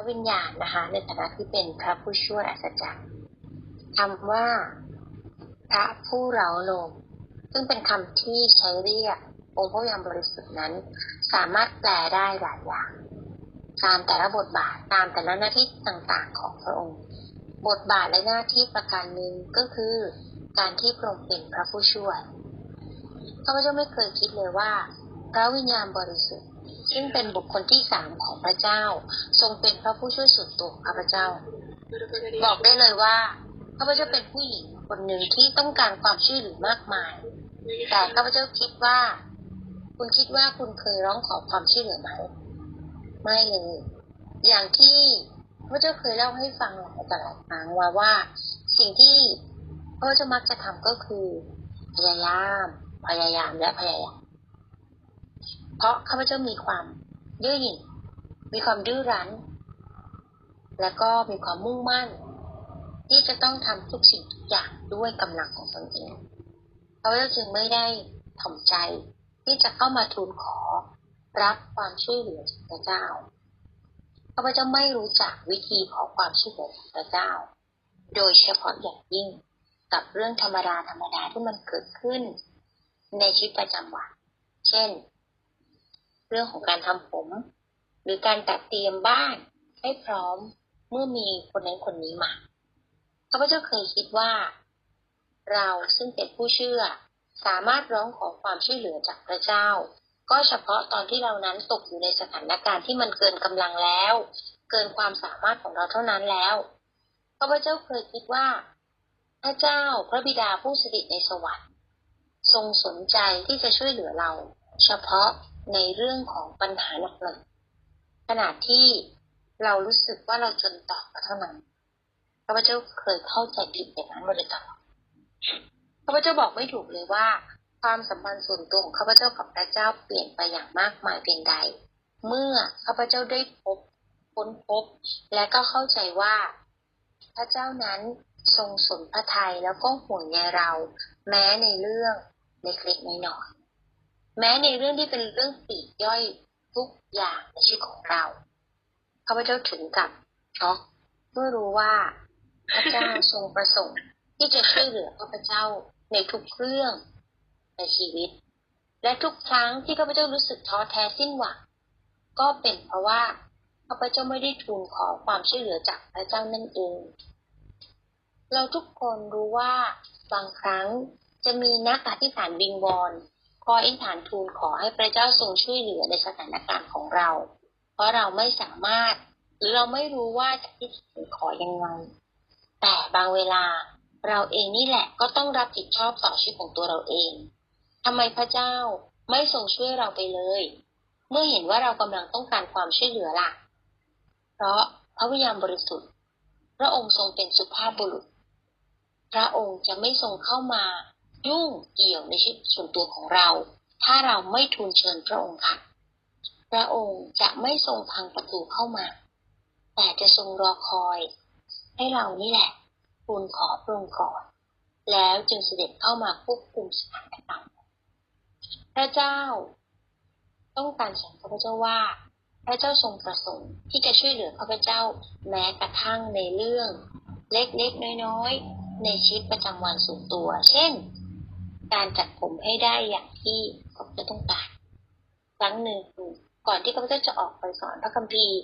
ระวิญญาณนะคะ ในฐานะที่เป็นพระผู้ช่วยอัศจรรย์คำว่า พระผู้เราลมซึ่งเป็นคำที่ใช้เรียกองค์พระยามบริสุทธิ์นั้น สามารถแปลได้หลายอย่าง ตามแต่ละบทบาทตามแต่ละหน้าที่ต่างๆของพระองค์ บทบาทและหน้าที่ประการหนึ่งก็คือ การที่พระองค์เป็นพระผู้ช่วยข้าพเจ้าไม่เคยคิดเลยว่า พระวิญญาณบริสุทธิ์ ซึ่งเป็นบุคคลที่สามของพระเจ้า ทรงเป็นพระผู้ช่วยสุดตัวข้าพเจ้า บอกได้เลยว่าข้าพเจ้าเป็นผู้หญิงคนหนึ่งที่ต้องการความช่วยเหลือมากมาย แต่ข้าพเจ้าคิดว่า คุณคิดว่าคุณเคยร้องขอความช่วยเหลือไหมไม่เลยอย่างที่พระเจ้าเคยเล่าให้ฟังหลายต่อหลายครั้งว่าว่า สิ่งที่พระเจ้ามักจะทำก็คือ พยายาม พยายามและพยายาม เพราะข้าพเจ้ามีความดื้อหยิ่งมีความดื้อรั้น และก็มีความมุ่งมั่น ที่จะต้องทำทุกสิ่งทุกอย่างด้วยกำลังของตนเองข้าพเจ้าจึงไม่ได้ถ่อมใจที่จะเข้ามาทูลขอรับความช่วยเหลือจากพระเจ้าข้าพเจ้าไม่รู้จักวิธีขอความช่วยเหลือจากพระเจ้า โดยเฉพาะอย่างยิ่งกับเรื่องธรรมดาธรรมดาที่มันเกิดขึ้น ในชีวิตประจำวัน เช่น เรื่องของการทำผม หรือการตัดเตรียมบ้านให้พร้อมเมื่อมีคนนั้นคนนี้มาข้าพเจ้าเคยคิดว่า เราซึ่งเป็นผู้เชื่อ สามารถร้องขอความช่วยเหลือจากพระเจ้า ก็เฉพาะตอนที่เรานั้นตกอยู่ในสถานการณ์ที่มันเกินกำลังแล้ว เกินความสามารถของเราเท่านั้นแล้วพระพุทธเจ้าเคยคิดว่า พระเจ้าพระบิดาผู้สถิตในสวรรค์ ทรงสนใจที่จะช่วยเหลือเรา เฉพาะในเรื่องของปัญหาหนักๆขณะที่เรารู้สึกว่าเราจนต่อเท่านั้นพระพเจ้าเคยเข้าใจผิดอย่างนั้นมาโดยตลอดพระพเจ้าบอกไม่ถูกเลยว่า ความสัมพันธ์ส่วนตัวของข้าพเจ้ากับพระเจ้าเปลี่ยนไปอย่างมากมายเพียงใด เมื่อข้าพเจ้าได้พบค้นพบ และก็เข้าใจว่า พระเจ้านั้นทรงสนพระทัยแล้วก็ห่วงใยเรา แม้ในเรื่องเล็กๆน้อยๆ แม้ในเรื่องที่เป็นเรื่องปีกย่อยทุกอย่างในชีวิตของเราข้าพเจ้าถึงกับช็อกเมื่อรู้ว่าพระเจ้าทรงประสงค์ที่จะช่วยเหลือข้าพเจ้าในทุกเรื่องในชีวิต และทุกครั้งที่ข้าพเจ้ารู้สึกท้อแท้สิ้นหวังก็เป็นเพราะว่าข้าพเจ้าไม่ได้ทูลขอความช่วยเหลือจากพระเจ้านั่นเอง เราทุกคนรู้ว่าบางครั้งจะมีนักอธิษฐานบิงบอล คออธิษฐานทูลขอให้พระเจ้าทรงช่วยเหลือในสถานการณ์ของเรา เพราะเราไม่สามารถ หรือเราไม่รู้ว่าจะอธิษฐานขอยังไง แต่บางเวลาเราเองนี่แหละก็ต้องรับผิดชอบต่อชีวิตของตัวเราเองทำไมพระเจ้าไม่ทรงช่วยเราไปเลย เมื่อเห็นว่าเรากำลังต้องการความช่วยเหลือล่ะ เพราะพระวิญญาณบริสุทธิ์ พระองค์ทรงเป็นสุภาพบุรุษ พระองค์จะไม่ทรงเข้ามา ยุ่งเกี่ยวในชีวิตส่วนตัวของเรา ถ้าเราไม่ทูลเชิญพระองค์ค่ะ พระองค์จะไม่ทรงพังประตูเข้ามา แต่จะทรงรอคอย ให้เรานี่แหละทูลขอพระองค์ก่อน แล้วจึงเสด็จเข้ามาควบคุมสถานการณ์พระเจ้า ต้องการสอนข้าพเจ้าว่า พระเจ้าทรงประสงค์ที่จะช่วยเหลือข้าพเจ้าแม้กระทั่งในเรื่อง เล็กๆน้อยๆในชีวิตประจำวันส่วนตัว เช่น การจัดผมให้ได้อย่างที่ข้าพเจ้าต้องการครั้งหนึ่งก่อนที่ข้าพเจ้าจะออกไปสอนพระคัมภีร์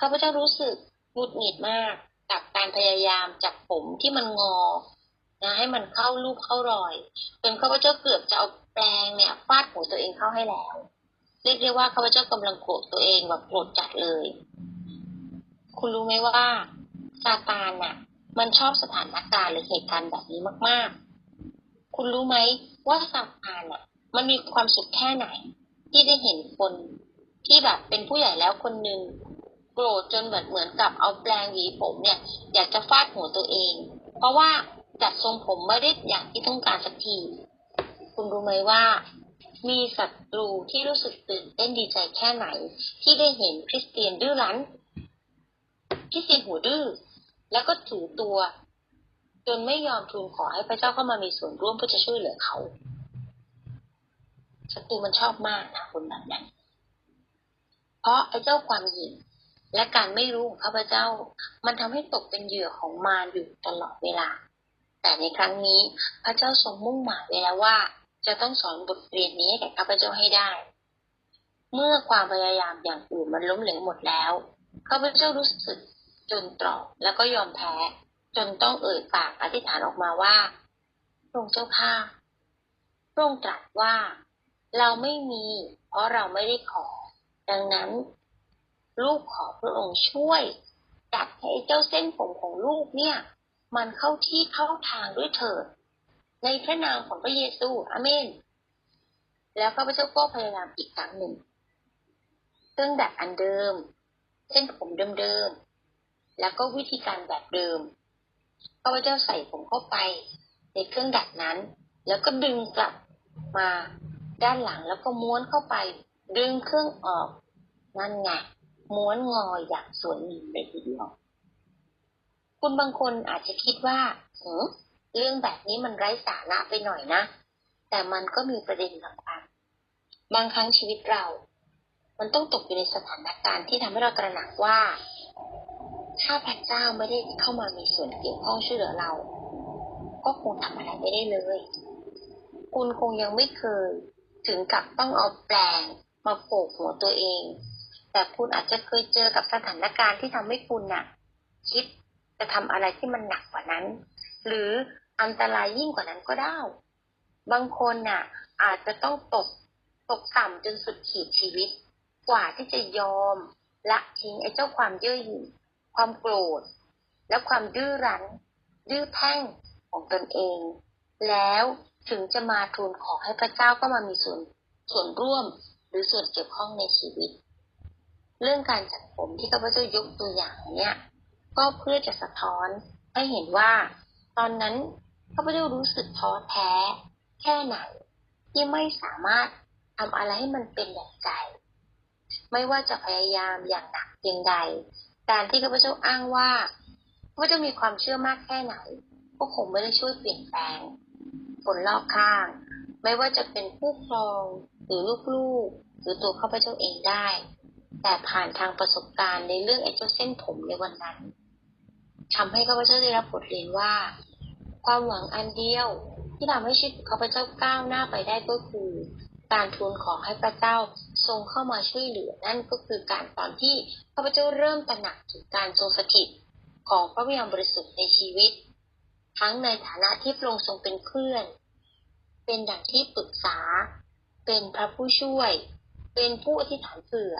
ข้าพเจ้ารู้สึกหงุดหงิดมากกับการพยายามจับผมที่มันงอนะให้มันเข้ารูปเข้ารอยจนข้าพเจ้าเกือบจะเอาแปรงเนี่ยฟาดหัวตัวเองเข้าให้แล้ว เรียกได้ว่าข้าพเจ้ากำลังโกรธตัวเองแบบโกรธจัดเลย คุณรู้ไหมว่าซาตานน่ะ มันชอบสถานการณ์หรือเหตุการณ์แบบนี้มากๆ คุณรู้ไหมว่าซาตานน่ะ มันมีความสุขแค่ไหน ที่ได้เห็นคนที่แบบเป็นผู้ใหญ่แล้วคนหนึ่งโกรธจนเหมือนเหมือนกับเอาแปลงหวีผมเนี่ย อยากจะฟาดหัวตัวเอง เพราะว่าจัดทรงผมไม่ได้อย่างที่ต้องการสักที คุณรู้ไหมว่า มีศัตรูที่รู้สึกตื่นเต้นดีใจแค่ไหน ที่ได้เห็นคริสเตียนดื้อรั้นคริสเตียนหัวดื้อแล้วก็ถือตัว จนไม่ยอมทูลขอให้พระเจ้าเข้ามามีส่วนร่วมเพื่อจะช่วยเหลือเขาศัตรูมันชอบมากนะคนแบบนั้น เพราะไอ้เจ้าความหยิ่งและการไม่รู้ของข้าพเจ้า มันทำให้ตกเป็นเหยื่อของมารอยู่ตลอดเวลา แต่ในครั้งนี้พระเจ้าทรงมุ่งหมายไว้แล้วว่า จะต้องสอนบทเรียนนี้ให้แก่ข้าพเจ้าให้ได้ เมื่อความพยายามอย่างอื่นมันล้มเหลวหมดแล้วข้าพเจ้ารู้สึกจนตรอกแล้วก็ยอมแพ้ จนต้องเอ่ยปากอธิษฐานออกมาว่าพระองค์เจ้าข้าพระองค์ตรัสว่า เราไม่มี เพราะเราไม่ได้ขอ ดังนั้น ลูกขอพระองค์ช่วยจัดให้เจ้าเส้นผมของลูกเนี่ย มันเข้าที่เข้าทางด้วยเถิดในพระนามของพระเยซูอาเมน แล้วข้าพเจ้าก็พยายามอีกครั้งหนึ่งเครื่องดัดอันเดิม เส้นผมเดิมๆแล้วก็วิธีการแบบเดิม ข้าพเจ้าใส่ผมเข้าไปในเครื่องดัดนั้น แล้วก็ดึงกลับมาด้านหลังแล้วก็ม้วนเข้าไป ดึงเครื่องออก นั่นไงม้วนงออย่างสวยงามเลยทีเดียวคุณบางคนอาจจะคิดว่าเออเรื่องแบบนี้มันไร้สาระไปหน่อยนะ แต่มันก็มีประเด็นสำคัญบางครั้งชีวิตเรา มันต้องตกอยู่ในสถานการณ์ที่ทำให้เราตระหนักว่า ถ้าพระเจ้าไม่ได้เข้ามามีส่วนเกี่ยวข้องช่วยเหลือเรา ก็คงทำอะไรไม่ได้เลย คุณคงยังไม่เคยถึงกับต้องเอาแปลงมาโขกหัวตัวเอง แต่คุณอาจจะเคยเจอกับสถานการณ์ที่ทำให้คุณน่ะ คิดจะทำอะไรที่มันหนักกว่านั้น หรืออันตรายยิ่งกว่านั้นก็ได้ บางคนน่ะ อาจจะต้องตกตกต่ำจนสุดขีดชีวิต กว่าที่จะยอมละทิ้งไอ้เจ้าความเย่อหยิ่ง ความโกรธ และความดื้อรั้น ดื้อแพ่งของตนเอง แล้วถึงจะมาทูลขอให้พระเจ้าก็มามีส่วนส่วนร่วมหรือส่วนเกี่ยวข้องในชีวิต เรื่องการจัดผมที่ข้าพเจ้ายกตัวอย่างเนี้ยก็เพื่อจะสะท้อนให้เห็นว่า ตอนนั้นข้าพเจ้ารู้สึกท้อแท้ แค่ไหน ที่ไม่สามารถทำอะไรให้มันเป็นอย่างใจ ไม่ว่าจะพยายามอย่างหนักเพียงใด การที่ข้าพเจ้าอ้างว่าข้าพเจ้ามีความเชื่อมากแค่ไหนก็คงไม่ได้ช่วยเปลี่ยนแปลงคนรอบข้าง ไม่ว่าจะเป็นผู้ครองหรือลูกๆหรือตัวข้าพเจ้าเองได้ แต่ผ่านทางประสบการณ์ในเรื่องไอ้เจ้าเส้นผมในวันนั้นทำให้ข้าพเจ้าได้รับบทเรียนว่า ความหวังอันเดียวที่ทำให้ชีวิตข้าพเจ้าก้าวหน้าไปได้ก็คือ การทูลขอให้พระเจ้าทรงเข้ามาช่วยเหลือนั่นก็คือการตอนที่ข้าพเจ้าเริ่มตระหนักถึงการทรงสถิตของพระวิญญาณบริสุทธิ์ในชีวิต ทั้งในฐานะที่พระองค์ทรงเป็นเพื่อน เป็นดั่งที่ปรึกษา เป็นพระผู้ช่วย เป็นผู้อธิษฐานเผื่อ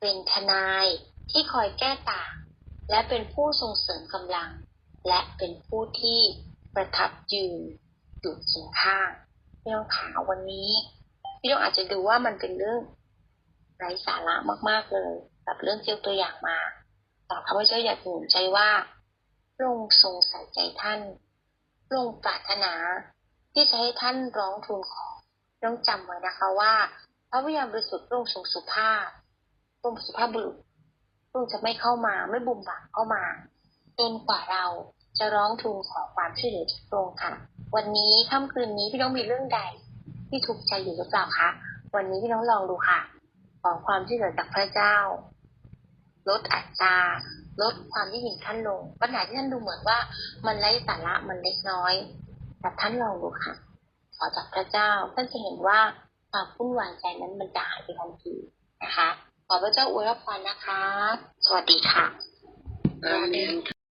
เป็นทนายที่คอยแก้ต่าง และเป็นผู้ทรงเสริมกำลัง และเป็นผู้ที่ประทับยืนอยู่เคียงข้างพี่น้องขาวันนี้ พี่น้องอาจจะดูว่ามันเป็นเรื่องไร้สาระมาก ๆเลยกับเรื่องที่ยกตัวอย่างมาแต่ข้าพเจ้าอยากหนุนใจว่าพระองค์ทรงใส่ใจท่านพระองค์ปรารถนาที่จะให้ท่านร้องทูลขอต้องจำไว้นะคะว่า พระวิญญาณบริสุทธิ์พระองค์ทรงสุภาพพระองค์สุภาพบุรุษพระองค์จะไม่เข้ามาไม่บุ่มบักเข้ามาจนกว่าเราจะร้องทูลขอความช่วยเหลือจากพระองค์ค่ะ วันนี้ค่ำคืนนี้พี่น้องมีเรื่องใด ที่ทุกข์ใจอยู่หรือเปล่าคะวันนี้พี่น้องลองดูค่ะ ขอความช่วยเหลือจากพระเจ้า ลดอัตราลดความที่หยิ่งท่านลง ปัญหาที่ท่านดูเหมือนว่า มันไร้สาระมันเล็กน้อย แต่ท่านลองดูค่ะ ขอจากพระเจ้าท่านจะเห็นว่าความวุ่นวายใจนั้นมันจะหายไปทันทีนะคะ ขอพระเจ้าอวยพรนะคะ สวัสดีค่ะอาเมน